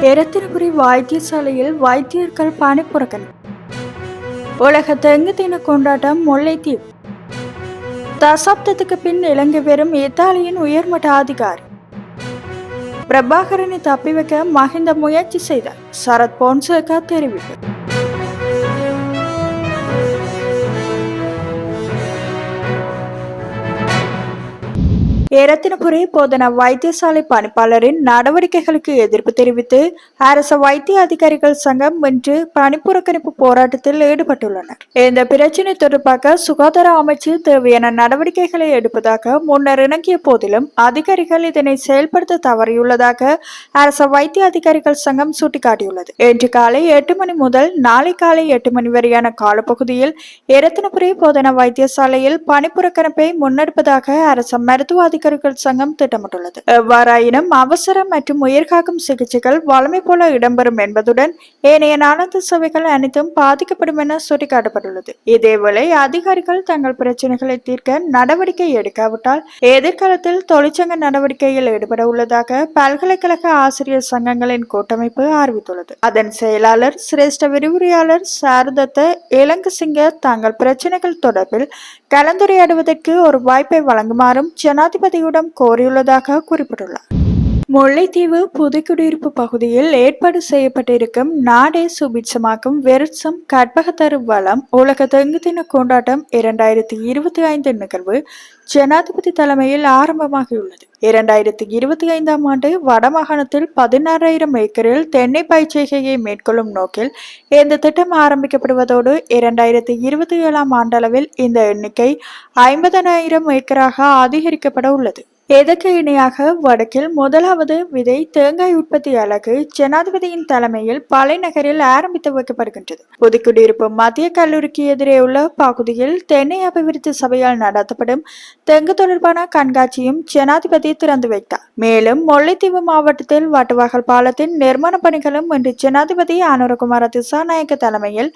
எரத்தினபுரி வைத்தியசாலையில் வைத்தியர்கள் பணிப்புறக்கணி உலக தெங்கு தின கொண்டாட்டம் முல்லைத்தீவு. தசாப்தத்துக்கு பின் இலங்கை பெறும் இத்தாலியின் உயர்மட்ட அதிகாரி. பிரபாகரனை தப்பி வைக்க மஹிந்த முயற்சி செய்தார் சரத் போன்சேகா தெரிவிப்பு. ஏரத்தினபுரி போதன வைத்தியசாலை பணிப்பாளரின் நடவடிக்கைகளுக்கு எதிர்ப்பு தெரிவித்து அரச வைத்திய அதிகாரிகள் சங்கம் இன்று பணிப்புறக்கணிப்பு போராட்டத்தில் ஈடுபட்டுள்ளனர். இந்த பிரச்சினை தொடர்பாக சுகாதார அமைச்சு தேவையான நடவடிக்கைகளை எடுப்பதாக முன்னர் இணங்கிய போதிலும் அதிகாரிகள் இதனை செயல்படுத்த தவறியுள்ளதாக அரச வைத்திய அதிகாரிகள் சங்கம் சுட்டிக்காட்டியுள்ளது. இன்று காலை எட்டு மணி முதல் நாளை காலை எட்டு மணி வரையான காலப்பகுதியில் எரத்தினபுரி போதன வைத்தியசாலையில் பணிப்புறக்கணிப்பை முன்னெடுப்பதாக அரச மருத்துவ அதிகாரிகள் சங்கம் திட்டமிட்டுள்ளது. எவ்வாறாயினும் அவசர மற்றும் உயிர்காக்கும் சிகிச்சைகள் வளமை போல இடம்பெறும் என்பதுடன் ஏனைய நாளாந்த சேவைகள் அனைத்தும் பாதிக்கப்படும் என சுட்டிக்காட்டப்பட்டுள்ளது. இதேவேளை அதிகாரிகள் தங்கள் பிரச்சனைகளை தீர்க்க நடவடிக்கை எடுக்காவிட்டால் எதிர்காலத்தில் தொழிற்சங்க நடவடிக்கையில் ஈடுபட உள்ளதாக பல்கலைக்கழக ஆசிரியர் சங்கங்களின் கூட்டமைப்பு அறிவித்துள்ளது. அதன் செயலாளர் சிரேஷ்ட விரிவுரையாளர் சாரதத்த இலங்கசிங்க தங்கள் பிரச்சனைகள் தொடர்பில் கலந்துரையாடுவதற்கு ஒரு வாய்ப்பை வழங்குமாறும் ஜனாதிபதி அனுமதியுடன் கோரியுள்ளதாக குறிப்பிட்டுள்ளார். முல்லைத்தீவு புதுக்குடியிருப்பு பகுதியில் ஏற்பாடு செய்யப்பட்டிருக்கும் நாடே சுபிட்சமாக்கும் வெருட்சம் கற்பகத்தரு வளம் உலக தெங்கு தின கொண்டாட்டம் இரண்டாயிரத்தி இருபத்தி ஐந்து நிகழ்வு ஜனாதிபதி தலைமையில் ஆரம்பமாகியுள்ளது. இரண்டாயிரத்தி இருபத்தி ஐந்தாம் ஆண்டு வடமாகாணத்தில் பதினாறாயிரம் ஏக்கரில் தென்னை பயிற்சிகையை மேற்கொள்ளும் நோக்கில் இந்த திட்டம் ஆரம்பிக்கப்படுவதோடு இரண்டாயிரத்தி இருபத்தி ஏழாம் ஆண்டளவில் இந்த எண்ணிக்கை ஐம்பதனாயிரம் ஏக்கராக அதிகரிக்கப்பட உள்ளது. எதற்கு இணையாக? வடக்கில் முதலாவது விதை தேங்காய் உற்பத்தி அலகு ஜனாதிபதியின் தலைமையில் பழைநகரில் ஆரம்பித்து வைக்கப்படுகின்றது. புதுக்குடியிருப்பு மத்திய கல்லூரிக்கு எதிரே உள்ள பகுதியில் தென்னை அபிவிருத்தி சபையால் நடத்தப்படும் தெங்கு தொடர்பான கண்காட்சியும் ஜனாதிபதி திறந்து வைத்தார். மேலும் முல்லைத்தீவு மாவட்டத்தில் வட்டுவாகல் பாலத்தின் நிர்மாண பணிகளும் இன்று ஜனாதிபதி அனுரகுமார திசாநாயக்க தலைமையில்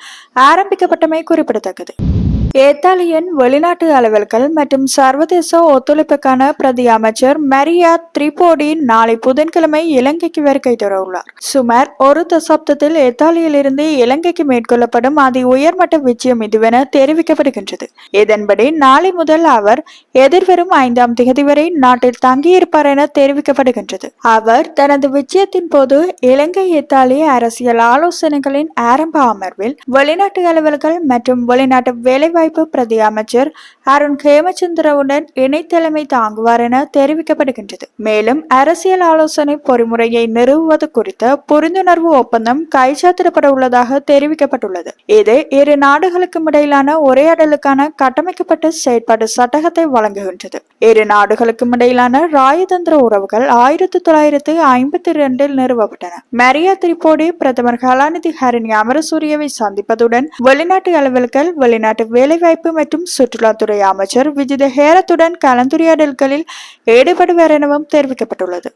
ஆரம்பிக்கப்பட்டமை குறிப்பிடத்தக்கது. ஏத்தாலியன் வெளிநாட்டு அலுவல்கள் மற்றும் சர்வதேச ஒத்துழைப்புக்கான பிரதி அமைச்சர் மரியா திரிபோடி நாளை புதன்கிழமை இலங்கைக்கு வருகை தரவுள்ளார் சுமார் ஒரு தசாப்தத்தில் இத்தாலியிலிருந்து இலங்கைக்கு மேற்கொள்ளப்படும் அதி உயர்மட்ட விஜயம் இதுவென தெரிவிக்கப்படுகின்றது. இதன்படி நாளை முதல் அவர் எதிர்வரும் ஐந்தாம் தேதி வரை நாட்டில் தங்கியிருப்பார் என தெரிவிக்கப்படுகின்றது. அவர் தனது விஜயத்தின் போது இலங்கை இத்தாலி அரசியல் ஆலோசனைகளின் ஆரம்ப அமர்வில் வெளிநாட்டு அலுவல்கள் மற்றும் வெளிநாட்டு வேலைவாய்ப்பு பிரதி அமைச்சர் அருண் ஹேமச்சந்திரவுடன் இணைத்தலைமை தாங்குவார் என தெரிவிக்கப்படுகின்றது. மேலும் அரசியல் ஆலோசனை பொறிமுறையை நிறுவுவது குறித்த புரிந்துணர்வு ஒப்பந்தம் கைச்சாத்திடப்பட உள்ளதாக தெரிவிக்கப்பட்டுள்ளது. இது இரு நாடுகளுக்கும் இடையிலான உரையாடலுக்கான கட்டமைக்கப்பட்ட செயற்பாடு சட்டகத்தை வழங்குகின்றது. இரு நாடுகளுக்கும் இடையிலான ராயதந்திர உறவுகள் ஆயிரத்தி தொள்ளாயிரத்தி ஐம்பத்தி இரண்டில் நிறுவப்பட்டன. மரியா திரிபோடி பிரதமர் கலாநிதி ஹரிணி அமரசூரியவை சந்திப்பதுடன் வெளிநாட்டு அலுவல்கள் வெளிநாட்டு வேலை வேலைவாய்ப்பு மற்றும் சுற்றுலாத்துறை அமைச்சர் விஜித ஹேரத்துடன் கலந்துரையாடல்களில் ஈடுபடுவார் எனவும் தெரிவிக்கப்பட்டுள்ளது.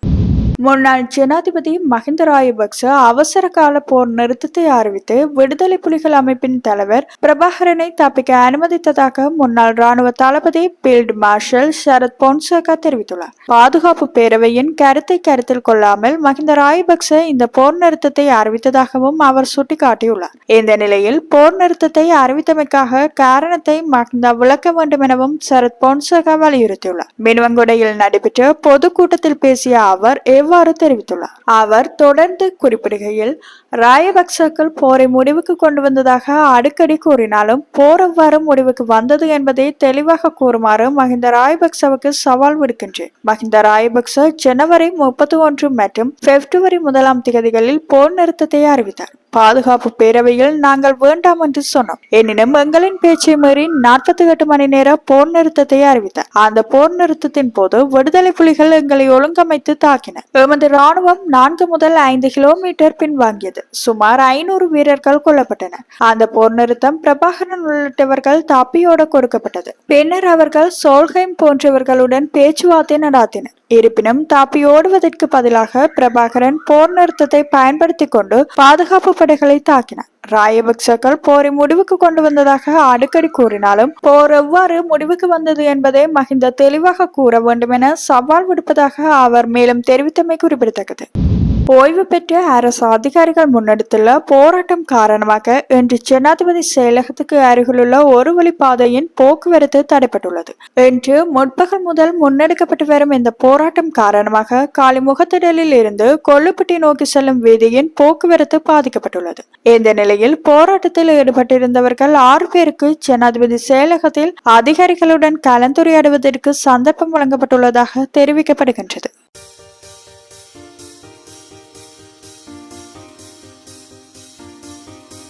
முன்னாள் ஜனாதிபதி மஹிந்த ராயபக்ச அவசர கால போர் நிறுத்தத்தை அறிவித்து விடுதலை புலிகள் அமைப்பின் தலைவர் பிரபாகரனை தப்பிக்க அனுமதித்ததாக முன்னாள் ராணுவ தளபதி பீல்ட் மார்ஷல் சரத் பொன்சேகா தெரிவித்துள்ளார். பாதுகாப்பு பேரவையின் கருத்தை கருத்தில் கொள்ளாமல் மஹிந்த ராயபக்ச இந்த போர் நிறுத்தத்தை அறிவித்ததாகவும் அவர் சுட்டிக்காட்டியுள்ளார். இந்த நிலையில் போர் நிறுத்தத்தை அறிவித்தமைக்காக காரணத்தை மஹிந்தா விளக்க வேண்டும் எனவும் சரத் பொன்சேகா வலியுறுத்தியுள்ளார். மின்வங்குடையில் நடைபெற்ற பொதுக்கூட்டத்தில் பேசிய அவர் இவ்வாறு தெரிவித்துள்ளார்? அவர் தொடர்ந்து குறிப்பிடுகையில் ராயபக்சக்கள் போரை முடிவுக்கு கொண்டு வந்ததாக அடிக்கடி கூறினாலும் போர் எவ்வாறு முடிவுக்கு வந்தது என்பதை தெளிவாக கூறுமாறு மஹிந்த ராயபக்சவுக்கு சவால் விடுக்கின்றேன். மஹிந்த ராயபக்ச ஜனவரி முப்பத்தி ஒன்று மற்றும் பிப்ரவரி முதலாம் திகதிகளில் போர் நிறுத்தத்தை அறிவித்தார். பாதுகாப்பு பேரவையில் நாங்கள் வேண்டாம் என்று சொன்னோம். எனினும் எங்களின் பேச்சை மீறி நாற்பத்தி எட்டு மணி நேர போர் நிறுத்தத்தை அறிவித்தார். அந்த போர் நிறுத்தத்தின் போது விடுதலை புலிகள் எங்களை ஒழுங்கமைத்து தாக்கினர். எமது ராணுவம் நான்கு முதல் ஐந்து கிலோமீட்டர் பின்வாங்கியது சுமார் ஐநூறு வீரர்கள் கொல்லப்பட்டனர். அந்த போர் நிறுத்தம் பிரபாகரன் உள்ளிட்டவர்கள் தப்பியோட கொடுக்கப்பட்டது. பின்னர் அவர்கள் சோல்ஹைம் போன்றவர்களுடன் பேச்சுவார்த்தை நடாத்தினர். இருப்பினும் தாப்பி ஓடுவதற்கு பதிலாக பிரபாகரன் போர் நிறுத்தத்தை பயன்படுத்தி கொண்டு பாதுகாப்பு படைகளை தாக்கினார். ராயபக்சக்கள் போரை முடிவுக்கு கொண்டு வந்ததாக அடிக்கடி கூறினாலும் போர் எவ்வாறு முடிவுக்கு வந்தது என்பதை மஹிந்த தெளிவாக கூற வேண்டும் என சவால் விடுப்பதாக அவர் மேலும் தெரிவித்தமை குறிப்பிடத்தக்கது. ஓய்வு பெற்ற அரசு அதிகாரிகள் முன்னெடுத்துள்ள போராட்டம் காரணமாக இன்று ஜனாதிபதி செயலகத்துக்கு அருகிலுள்ள ஒரு வழி பாதையின் போக்குவரத்து தடைப்பட்டுள்ளது. இன்று முற்பகல் முதல் முன்னெடுக்கப்பட்டு வரும் இந்த போராட்டம் காரணமாக காலிமுகத்திடலில் இருந்து கொல்லுப்பட்டி நோக்கி செல்லும் வீதியின் போக்குவரத்து பாதிக்கப்பட்டுள்ளது. இந்த நிலையில் போராட்டத்தில் ஈடுபட்டிருந்தவர்கள் ஆறு பேருக்கு ஜனாதிபதி செயலகத்தில் அதிகாரிகளுடன் கலந்துரையாடுவதற்கு சந்தர்ப்பம் வழங்கப்பட்டுள்ளதாக தெரிவிக்கப்படுகின்றது.